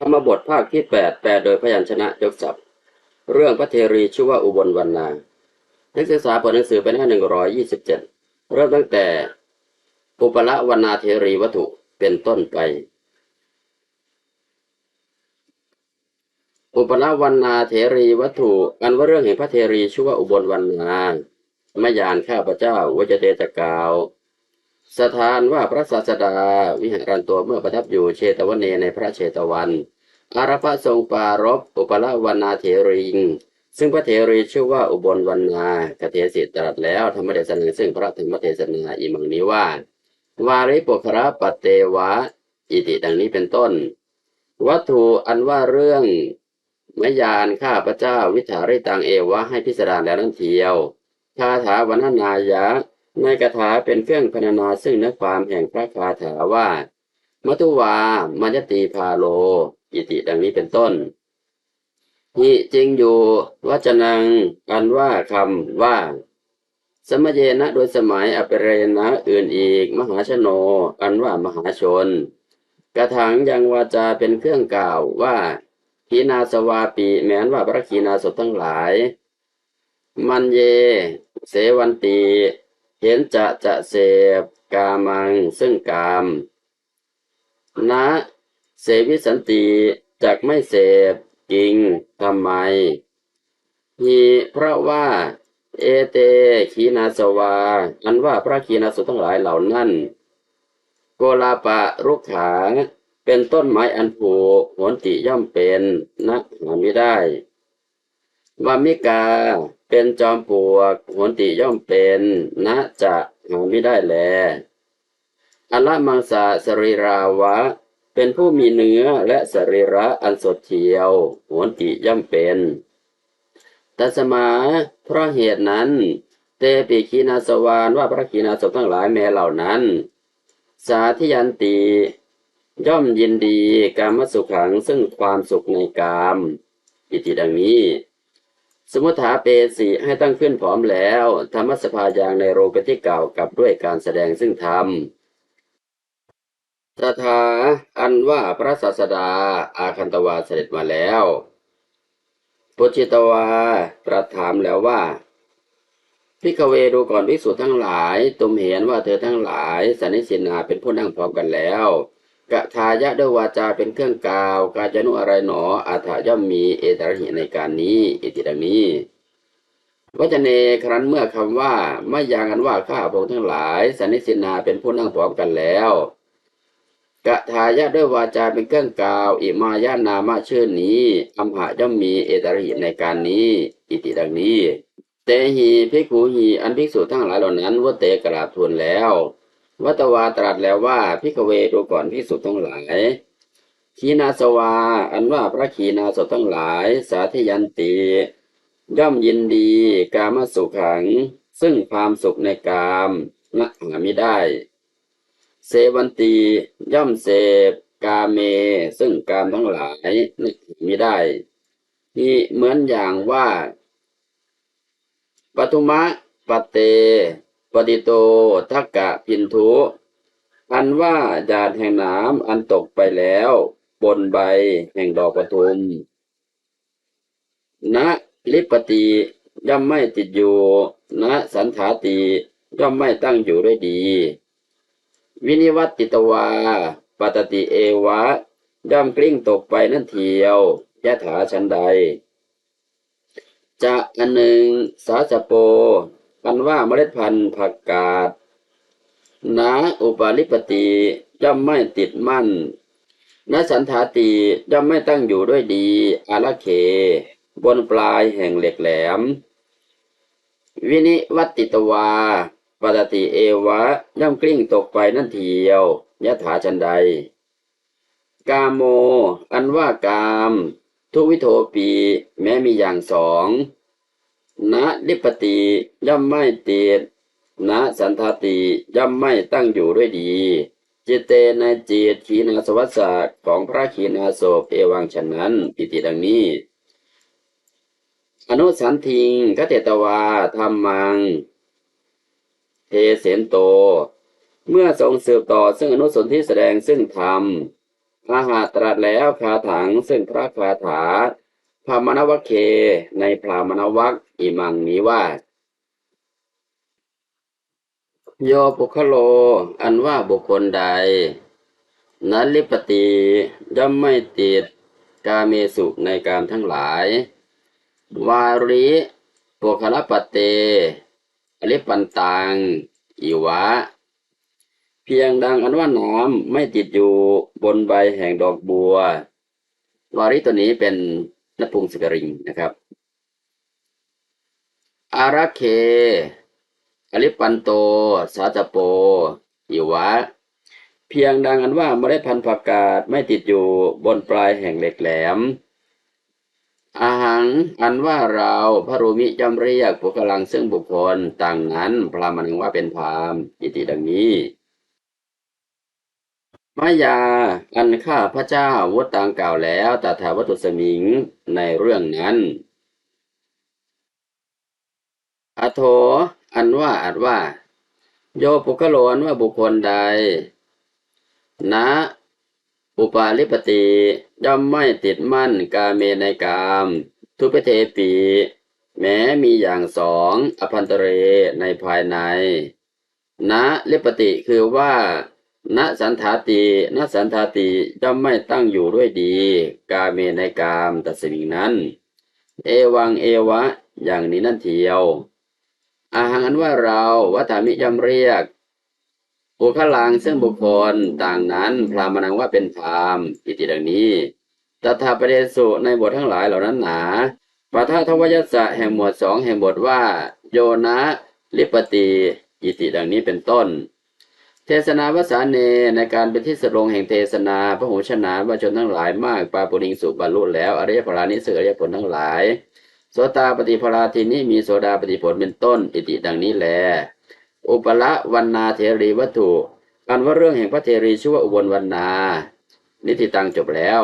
ธรรมบทภาคที่แปดแปลโดยพยัญชนะยกศัพท์ เรื่องพระเทรีชื่อว่าอุบลวรรณา นักศึกษาเปิดหนังสือไปหน้าหนึ่งร้อยยี่สิบเจ็ดเริ่มตั้งแต่อุปละวรรณาเทรีวัตถุเป็นต้นไป อุปละวรรณาเทรีวัตถุอันว่าเรื่องแห่งพระเทรีชื่อว่าอุบลวรรณา มยานข้าพเจ้าวจเตตกล่าว สถานว่าพระศาสดาวิหารันตัวเมื่อประทับอยู่เชตวันเนในพระเชตวัน อารพะทรงปรารบอุปละวรรณาเทริง ซึ่งพระเทรีชื่อว่าอุบลวรรณากเทศิตรัสแล้วธรรมเทศนาซึ่งพระธรรมเทศนาอีมังนี้ว่า วาริปุคระปเตวะ อิติดังนี้เป็นต้น วัตถุอันว่าเรื่องมยานข้าพระเจ้าวิถาริตังเอวะให้พิสดารแล้วนั่นเทียวคาถาวันนายะ ในคาถาเป็นเครื่องพรรณนาซึ่งเนื้อความแห่งพระคาถาว่า มัตุวา มัญตีพาโล อิติดังนี้เป็นต้นหิจริงอยู่วัจนังอันว่าคำว่า สมเยนะโดยสมัยอเปเรนะอื่นอีก มหาชโน อันว่ามหาชน กระถังยังวาจาเป็นเครื่องกล่าวว่าขีนาสวาปีแม้นว่าพระขีนาศพทั้งหลาย มันเย เสวันตี เห็นจะจะเสพกามังซึ่งกามนะเสวิสันติจักไม่เสพจริงทำไมฮีเพราะว่า เอเตขีนาสวา อันว่าพระขีนาสุทั้งหลายเหล่านั้น โกลาปะรุกขาเป็นต้นไม้อันผูกหนติย่อมเป็นนะหาไม่ได้วามิกา เป็นจอมปลวกโหนติย่อมเป็นนะจะหาไม่ได้แลอัลละมังสาสรีราวะ เป็นผู้มีเนื้อและสรีระอันสดเทียวโหนติย่อมเป็นตัสมาเพราะเหตุนั้น เตปิคีนาสวานว่าพระคีนาศพทั้งหลายแม้เหล่านั้น สาธิยันตีย่อมยินดีการมสุขังซึ่งความสุขในกามอิติดังนี้ สมุถาเปสีให้ตั้งขึ้นพร้อมแล้ว ธรรมสภาอย่างในโรงเป็นที่เก่ากับด้วยการแสดงซึ่งธรรมตถาอันว่าพระศาสดาอาคันตวาเสด็จมาแล้วปุจิตวาตรัสถามแล้วว่าพิกเวดูก่อนภิกษุทั้งหลายตุมเห็นว่าเธอทั้งหลายสันนิสินาเป็นผู้นั่งพร้อมกันแล้ว กะทายะด้วยวาจาเป็นเครื่องกล่าว กาจนุอะไรหนออาถาย่อมมีเอตระหิในการนี้อิติดังนี้วจเนครั้นเมื่อคำว่าไม่ยางกันว่าข้าพงทั้งหลายสันนิสินาเป็นผู้นั่งพร้อมกันแล้วกะทายะด้วยวาจาเป็นเครื่องกล่าวอิมายานามาชื่อนี้อัมหะย่อมมีเอตระหิในการนี้ อิติดังนี้ เตหีภิกขุหีอันภิกษุทั้งหลายเหล่านั้นว่าเตกราบทูลแล้ว วัตวาตรัสแล้วว่าพิกเวดูก่อนพิสุทั้งหลายขีนาสวา อันว่าพระขีนาสทั้งหลาย สาธยันตีย่อมยินดี กามสุขัง ซึ่งความสุขในกามละหาไม่ได้ เสวันตีย่อมเสพกาเม ซึ่งกามทั้งหลายนึกไม่ได้ นี่เหมือนอย่างว่าปทุมะปเต ปฏิโตทักกะพินทุอันว่าจาดแห่งน้ำอันตกไปแล้ว บนใบแห่งดอกปทุมณลิปติย่อมไม่ติดอยู่ณสันถาติย่อมไม่ตั้งอยู่ด้วยดี วินิวัตติตวาปตติเอวะ ย่อมกลิ้งตกไปนั่นเทียวยะถาชันใด จะอันหนึ่งสาสโป กันว่าเมล็ดพันธุ์ผักกาดนาอุปาลิปติย่อมไม่ติดมั่นนสันธาติย่อมไม่ตั้งอยู่ด้วยดีอาลเค บนปลายแห่งเหล็กแหลม วินิวัติตวาปตติเอวะย่อมกลิ้งตกไปนั่นเทียวยะถาชันใด กามโม อันว่ากาม ทุวิโทปี แม้มีอย่างสอง ณลิปติย่อมไม่ติดณสันทาติย่อมไม่ตั้งอยู่ด้วยดี จิตเตในจิตขีนาสวัสสะของพระขีนาโศกเอวังฉะนั้นปิติดังนี้ อนุสันทิงคเตตวาธรรมัง เทเสนโต เมื่อทรงสืบต่อซึ่งอนุสนที่แสดงซึ่งธรรมอาหาตรัสแล้วคาถังซึ่งพระคาถา พามนวเค ในพรามนวักอิมังนี้ว่า โยปุคโล อันว่าบุคคลใด นั้นลิปติย่อมไม่ติดกาเมสุในการทั้งหลาย วาริปุคลปเตอริปันตังอิวะ เพียงดังอันว่าน้ำไม่ติดอยู่บนใบแห่งดอกบัว วาริตัวนี้เป็น นพุงสกริงนะครับอารักเคอริปันโต สาจโปอิวะ เพียงดังอันว่าเมล็ดพันธุ์ผักกาดไม่ติดอยู่บนปลายแห่งเหล็กแหลม อาหังอันว่าเราพระรูมิจำเรียกบุคลังซึ่งบุคคลต่างนั้นพรามณ์หนึ่งว่าเป็นพรามอิติดังนี้ มายาอันข้าพระเจ้าวุตตังกล่าวแล้วตถาวัตุสมิงในเรื่องนั้น อโถอันว่าอัดว่า โยปุคโลนว่าบุคคลใด นะอุปาลิปติย่อมไม่ติดมั่นกาเมในกามทุพเทปีแม้มีอย่างสองอภันตเรในภายใน นะลิปติคือว่า ณสันธาติณสันธาติย่อมไม่ตั้งอยู่ด้วยดี กาเมในกามตัดสิ่งนั้น เอวังเอวะ อย่างนี้นั่นเทียว อาหังอันว่าเราวัฏามิย่อมเรียกบุคลังซึ่งบุคคลต่างนั้นพราหมณังว่าเป็นพรามอิติดังนี้ตถาปเดสุในบททั้งหลายเหล่านั้นหนาปทาทวยัสสะแห่งหมวดสองแห่งบทว่า โยนะลิปติอิติดังนี้เป็นต้น เทศนาวสาเนในการเป็นที่สรงแห่งเทศนาพระหูชนาว่าชนทั้งหลายมากปาปุริงสุบรรลุแล้วอริยพรานิสเสอริยผลทั้งหลาย โสตาปฏิพราทีนี้มีโสดาปฏิผลเป็นต้น อิติดังนี้แล อุปละวันนาเทรีวัตถุการว่าเรื่องแห่งพระเทรีชื่อว่าอุบลวันนา นิติตังจบแล้ว